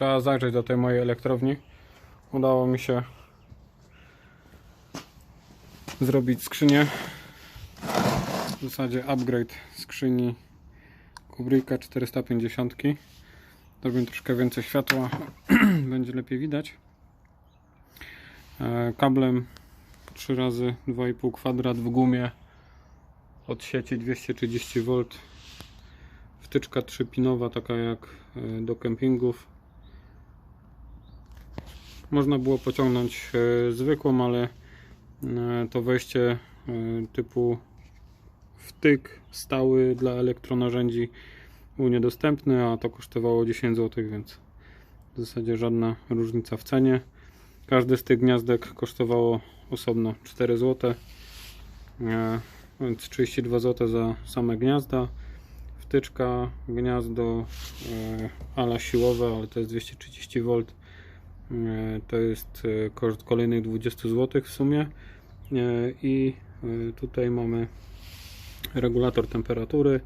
Trzeba zajrzeć do tej mojej elektrowni. Udało mi się zrobić skrzynię. W zasadzie upgrade skrzyni Kubricka 450. Zrobię troszkę więcej światła, będzie lepiej widać. E, Kablem 3 razy 2,5 kwadrat w gumie od sieci 230V. Wtyczka 3-pinowa, taka jak e, do kempingów. Można było pociągnąć e, zwykłą, ale e, to wejście e, typu wtyk stały dla elektronarzędzi był niedostępny, a to kosztowało 10 zł, więc w zasadzie żadna różnica w cenie. Każdy z tych gniazdek kosztowało osobno 4 zł, więc 32 zł za same gniazda. Wtyczka, gniazdo ala siłowe, ale to jest 230V. E, To jest e, koszt kolejnych 20 zł w sumie. E, I e, tutaj mamy regulator temperatury.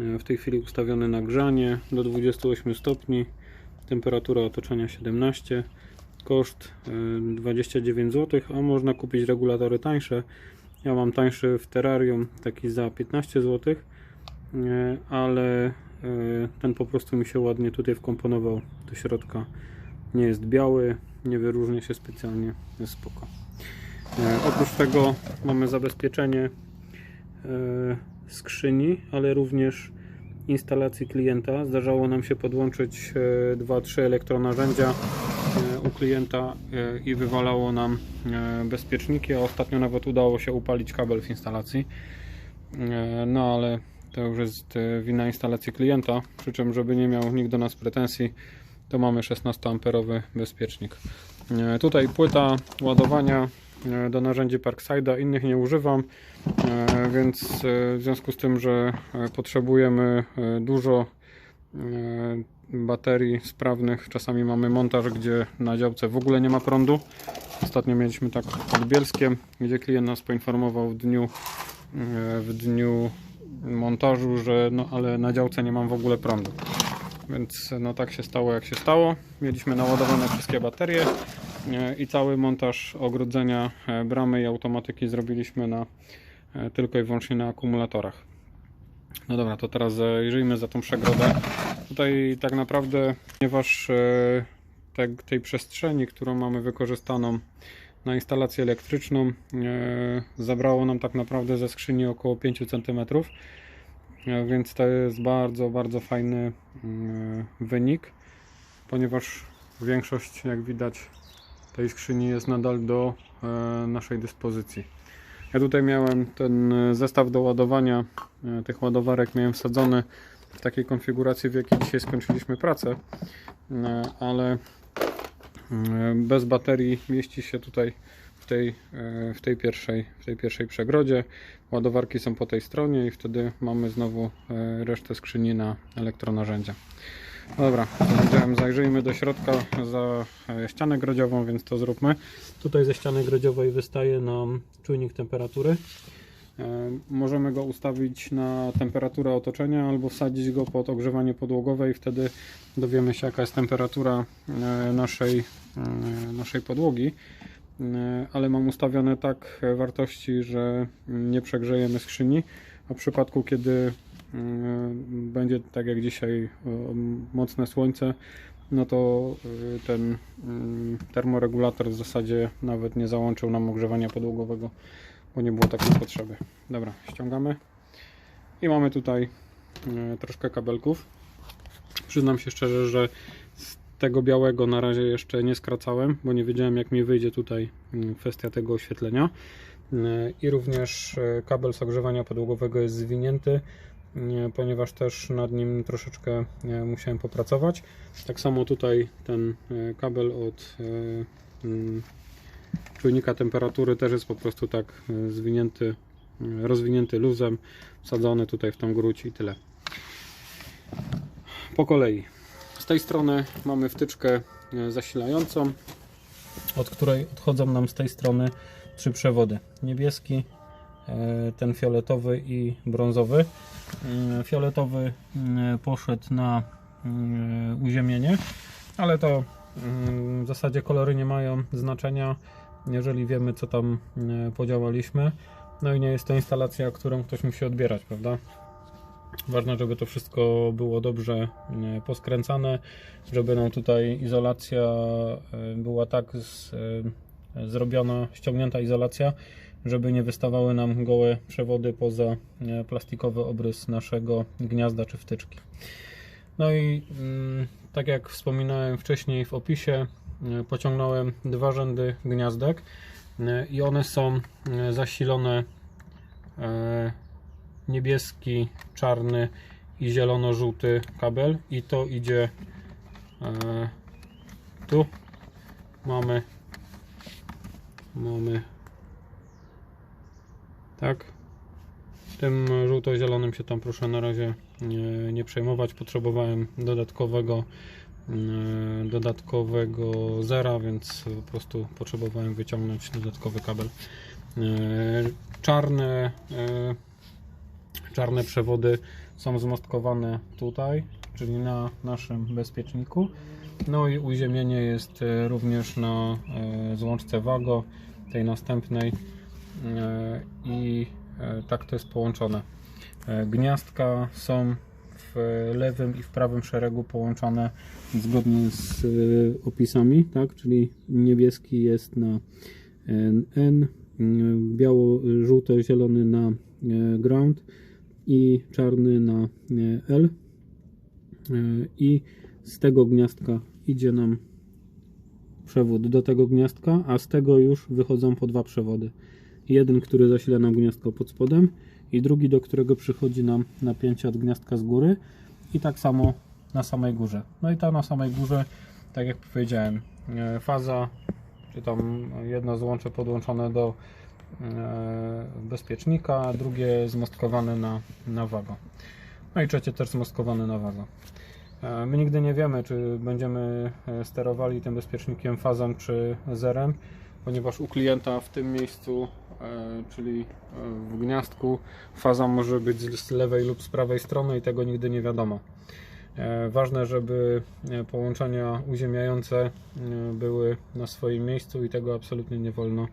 E, W tej chwili ustawiony na grzanie do 28 stopni. Temperatura otoczenia 17. Koszt e, 29 zł, a można kupić regulatory tańsze. Ja mam tańszy w terrarium, taki za 15 zł, e, ale e, ten po prostu mi się ładnie tutaj wkomponował do środka. Nie jest biały, nie wyróżnia się specjalnie, jest spoko. E, Oprócz tego mamy zabezpieczenie e, skrzyni, ale również instalacji klienta. Zdarzało nam się podłączyć 2-3 elektronarzędzia e, u klienta i wywalało nam bezpieczniki, a ostatnio nawet udało się upalić kabel w instalacji. No ale to już jest wina instalacji klienta, przy czym żeby nie miał nikt do nas pretensji, to mamy 16-amperowy bezpiecznik. E, Tutaj płyta ładowania e, do narzędzi Parkside'a, innych nie używam, e, więc w związku z tym, że potrzebujemy dużo baterii sprawnych, czasami mamy montaż, gdzie na działce w ogóle nie ma prądu. Ostatnio mieliśmy tak pod Bielskiem, gdzie klient nas poinformował w dniu, w dniu montażu, że no ale na działce nie mam w ogóle prądu. Więc no tak się stało jak się stało. Mieliśmy naładowane wszystkie baterie e, i cały montaż ogrodzenia e, bramy i automatyki zrobiliśmy na e, tylko i wyłącznie na akumulatorach. No dobra, to teraz zajrzyjmy za tą przegrodę. Tutaj tak naprawdę, ponieważ te, tej przestrzeni, którą mamy wykorzystaną na instalację elektryczną, zabrało nam tak naprawdę ze skrzyni około 5 cm. E, Więc to jest bardzo, bardzo fajny mm, wynik, ponieważ większość, jak widać, tej skrzyni jest nadal do e, naszej dyspozycji. Ja tutaj miałem ten e, zestaw do ładowania tych ładowarek, miałem wsadzony w takiej konfiguracji, w jakiej dzisiaj skończyliśmy pracę, ale mm, bez baterii mieści się tutaj tej, e, w tej, pierwszej, w tej pierwszej przegrodzie. Ładowarki są po tej stronie i wtedy mamy znowu e, resztę skrzyni na elektronarzędzia. Dobra, to powiedziałem, zajrzyjmy do środka za e, ścianę grodziową, więc to zróbmy. Tutaj ze ściany grodziowej wystaje nam czujnik temperatury. Możemy go ustawić na temperaturę otoczenia albo wsadzić go pod ogrzewanie podłogowe i wtedy dowiemy się jaka jest temperatura naszej, naszej podłogi. E, Ale mam ustawione tak wartości, że nie przegrzejemy skrzyni, a w przypadku kiedy e, będzie tak jak dzisiaj e, mocne słońce, no to e, ten termoregulator w zasadzie nawet nie załączył nam ogrzewania podłogowego, bo nie było takiej potrzeby. Dobra, ściągamy i mamy tutaj e, troszkę kabelków. Przyznam się szczerze, że tego białego na razie jeszcze nie skracałem, bo nie wiedziałem jak mi wyjdzie tutaj mm, kwestia tego oświetlenia. E, I również e, kabel z ogrzewania podłogowego jest zwinięty, e, ponieważ też nad nim troszeczkę musiałem popracować. Tak samo tutaj ten kabel od mm, czujnika temperatury też jest po prostu tak zwinięty, rozwinięty luzem, wsadzony tutaj w tą gruć i tyle. Po kolei. Tej strony mamy wtyczkę e, zasilającą, od której odchodzą nam z tej strony trzy przewody. Niebieski, e, ten fioletowy i brązowy. E, Fioletowy poszedł na uziemienie, ale to mm, w zasadzie kolory nie mają znaczenia, jeżeli wiemy co tam podziałaliśmy. No i nie jest to instalacja, którą ktoś musi odbierać, prawda? Ważne, żeby to wszystko było dobrze e, poskręcane, żeby nam tutaj izolacja e, była tak z, e, zrobiona, ściągnięta izolacja, żeby nie wystawały nam gołe przewody poza plastikowy obrys naszego gniazda czy wtyczki. No i mm, tak jak wspominałem wcześniej w opisie, pociągnąłem dwa rzędy gniazdek i one są zasilone niebieski, czarny i zielono-żółty kabel. I to idzie e, tu. Mamy mamy tak. Tym żółto-zielonym się tam proszę na razie nie, nie przejmować. Potrzebowałem dodatkowego e, dodatkowego zera więc po prostu potrzebowałem wyciągnąć dodatkowy kabel. E, czarne e, czarne przewody są zmostkowane tutaj, czyli na naszym bezpieczniku. No i uziemienie jest e, również na e, złączce Wago, tej następnej E, i tak to jest połączone. Gniazdka są w lewym i w prawym szeregu połączone zgodnie z opisami, tak? Czyli niebieski jest na N, biało-żółto-zielony na ground i czarny na e, L. E, I z tego gniazdka idzie nam przewód do tego gniazdka, a z tego już wychodzą po dwa przewody. Jeden, który zasila nam gniazdko pod spodem i drugi, do którego przychodzi nam napięcie od gniazdka z góry i tak samo na samej górze. No i ta na samej górze, tak jak powiedziałem, e, faza, czy tam jedno złącze podłączone do bezpiecznika, a drugie zmostkowane na, na wago. No i trzecie też zmostkowane na wago. E, My nigdy nie wiemy, czy będziemy e, sterowali tym bezpiecznikiem fazą czy zerem, ponieważ u klienta w tym miejscu, e, czyli e, w gniazdku, faza może być z lewej lub z prawej strony i tego nigdy nie wiadomo. E, Ważne, żeby e, połączenia uziemiające e, były na swoim miejscu i tego absolutnie nie wolno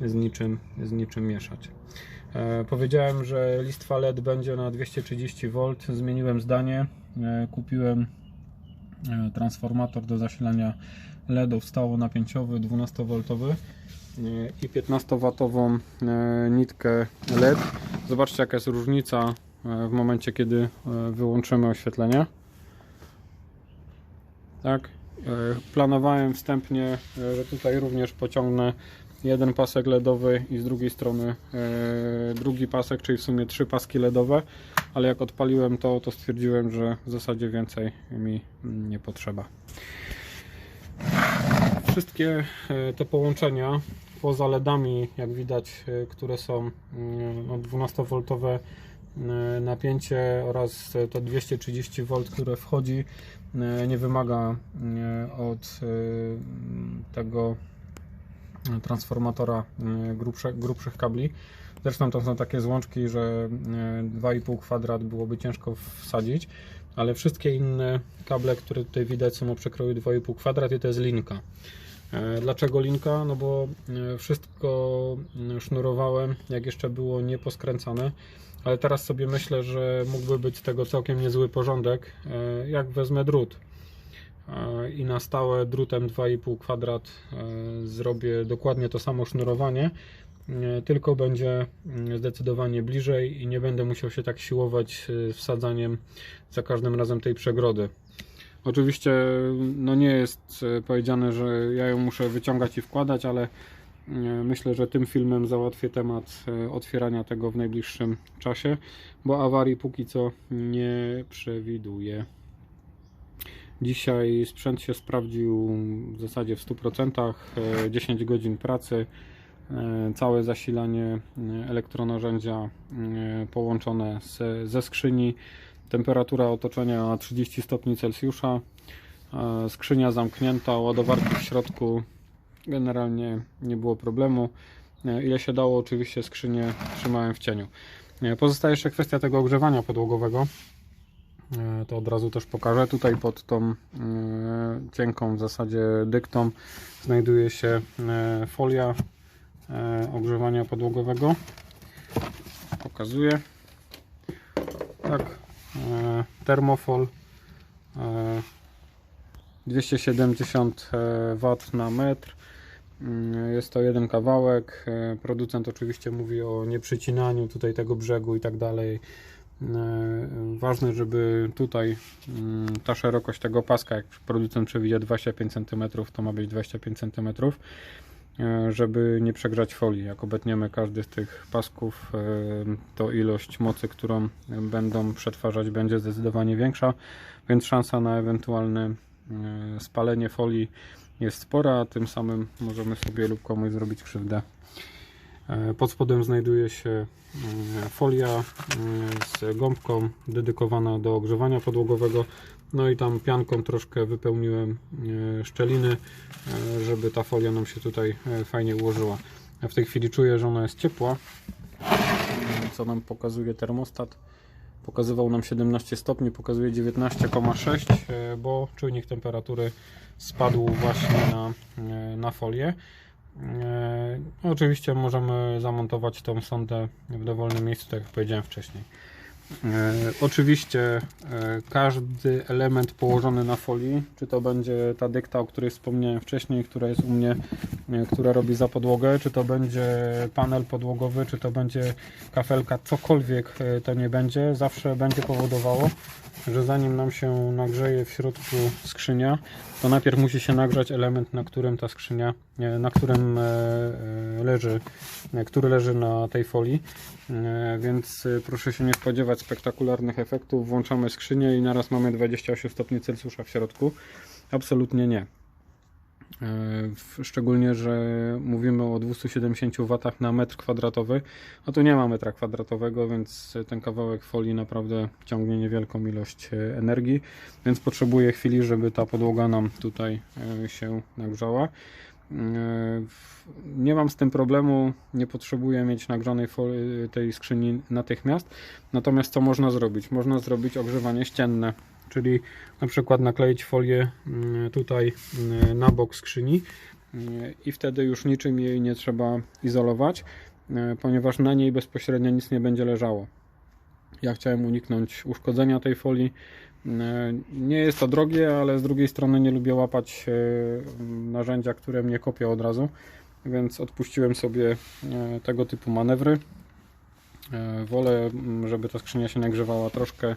z niczym, z niczym mieszać. Powiedziałem, że listwa LED będzie na 230 V. Zmieniłem zdanie. Kupiłem transformator do zasilania LEDów stałonapięciowy 12V i 15W e, nitkę LED. Zobaczcie jaka jest różnica w momencie kiedy wyłączymy oświetlenie. Tak. E, Planowałem wstępnie, e, że tutaj również pociągnę jeden pasek LEDowy i z drugiej strony e, drugi pasek, czyli w sumie trzy paski LEDowe, ale jak odpaliłem to, to stwierdziłem, że w zasadzie więcej mi nie potrzeba. Wszystkie te połączenia poza LEDami, jak widać, które są mm, no, 12V napięcie oraz to 230V, które wchodzi, e, nie wymaga e, od e, tego transformatora e, grubsze, grubszych kabli. Zresztą to są takie złączki, że e, 2,5 kwadrat byłoby ciężko wsadzić, ale wszystkie inne kable, które tutaj widać są o przekroju 2,5 kwadrat i to jest linka. E, Dlaczego linka? No bo e, wszystko mm, sznurowałem, jak jeszcze było nieposkręcane, ale teraz sobie myślę, że mógłby być tego całkiem niezły porządek, e, jak wezmę drut e, i na stałe drutem 2,5 kwadrat e, zrobię dokładnie to samo sznurowanie, tylko będzie mm, zdecydowanie bliżej i nie będę musiał się tak siłować wsadzaniem za każdym razem tej przegrody. Oczywiście no nie jest powiedziane, że ja ją muszę wyciągać i wkładać, ale myślę, że tym filmem załatwię temat e, otwierania tego w najbliższym czasie, bo awarii póki co nie przewiduję. Dzisiaj sprzęt się sprawdził w zasadzie w 100%, e, 10 godzin pracy, e, całe zasilanie e, elektronarzędzia e, połączone ze skrzyni, temperatura otoczenia 30 stopni Celsjusza, e, skrzynia zamknięta, ładowarki w środku, generalnie nie było problemu. E, Ile się dało, oczywiście skrzynię trzymałem w cieniu. E, Pozostaje jeszcze kwestia tego ogrzewania podłogowego. e, to od razu też pokażę. Tutaj pod tą cienką w zasadzie dyktą znajduje się folia ogrzewania podłogowego. Pokazuję. Tak, termofol e, 270 W na metr. Mm, Jest to jeden kawałek. E, Producent oczywiście mówi o nieprzycinaniu tutaj tego brzegu i tak dalej. E, Ważne, żeby tutaj mm, ta szerokość tego paska, jak producent przewiduje 25 cm, to ma być 25 cm, e, żeby nie przegrzać folii. Jak obetniemy każdy z tych pasków, to ilość mocy, którą będą przetwarzać, będzie zdecydowanie większa, więc szansa na ewentualne spalenie folii jest spora, a tym samym możemy sobie lub komuś zrobić krzywdę. E, Pod spodem znajduje się e, folia e, z gąbką dedykowana do ogrzewania podłogowego. No i tam pianką troszkę wypełniłem szczeliny, żeby ta folia nam się tutaj fajnie ułożyła. Ja w tej chwili czuję, że ona jest ciepła, co nam pokazuje termostat. Pokazywał nam 17 stopni, pokazuje 19,6, e, bo czujnik temperatury spadł właśnie na, e, na folię. E, Oczywiście możemy zamontować tą sondę w dowolnym miejscu, tak jak powiedziałem wcześniej. E, Oczywiście e, każdy element położony na folii, czy to będzie ta dykta, o której wspomniałem wcześniej, która jest u mnie, e, która robi za podłogę, czy to będzie panel podłogowy, czy to będzie kafelka, cokolwiek to nie będzie, zawsze będzie powodowało, że zanim nam się nagrzeje w środku skrzynia, to najpierw musi się nagrzać element, na którym ta skrzynia, na którym leży, który leży na tej folii. E, Więc e, proszę się nie spodziewać spektakularnych efektów. Włączamy skrzynię i naraz mamy 28 stopni Celsjusza w środku. Absolutnie nie. E, Szczególnie, że mówimy o 270 W na metr kwadratowy, a tu nie ma metra kwadratowego, więc ten kawałek folii naprawdę ciągnie niewielką ilość energii, więc potrzebuje chwili, żeby ta podłoga nam tutaj się nagrzała. E, Nie mam z tym problemu, nie potrzebuję mieć nagrzanej folii tej skrzyni natychmiast. Natomiast co można zrobić? Można zrobić ogrzewanie ścienne, czyli na przykład nakleić folię mm, tutaj mm, na bok skrzyni mm, i wtedy już niczym jej nie trzeba izolować, e, ponieważ na niej bezpośrednio nic nie będzie leżało. Ja chciałem uniknąć uszkodzenia tej folii. E, Nie jest to drogie, ale z drugiej strony nie lubię łapać e, narzędzia, które mnie kopią od razu, więc odpuściłem sobie e, tego typu manewry. Wolę, m, żeby ta skrzynia się nagrzewała troszkę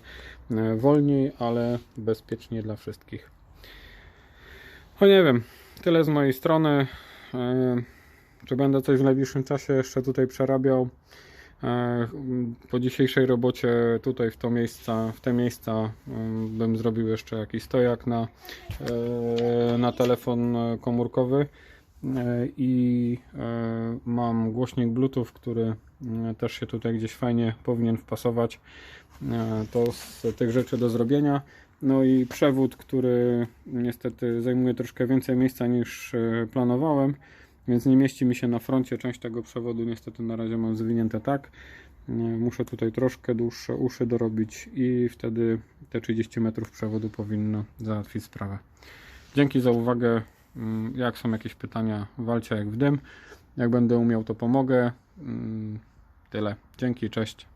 wolniej, ale bezpiecznie dla wszystkich. No nie wiem, tyle z mojej strony. Czy będę coś w najbliższym czasie jeszcze tutaj przerabiał? E, Po dzisiejszej robocie tutaj w, to miejsca, w te miejsca mm, bym zrobił jeszcze jakiś stojak na, e, na telefon e, komórkowy E, i e, mam głośnik Bluetooth, który też się tutaj gdzieś fajnie powinien wpasować. E, To z tych rzeczy do zrobienia. No i przewód, który niestety zajmuje troszkę więcej miejsca niż e, planowałem, więc nie mieści mi się na froncie. Część tego przewodu niestety na razie mam zwinięte tak. Muszę tutaj troszkę dłuższe uszy dorobić i wtedy te 30 metrów przewodu powinno załatwić sprawę. Dzięki za uwagę. Mm, Jak są jakieś pytania, walcie jak w dym. Jak będę umiał, to pomogę. Mm, Tyle. Dzięki, cześć.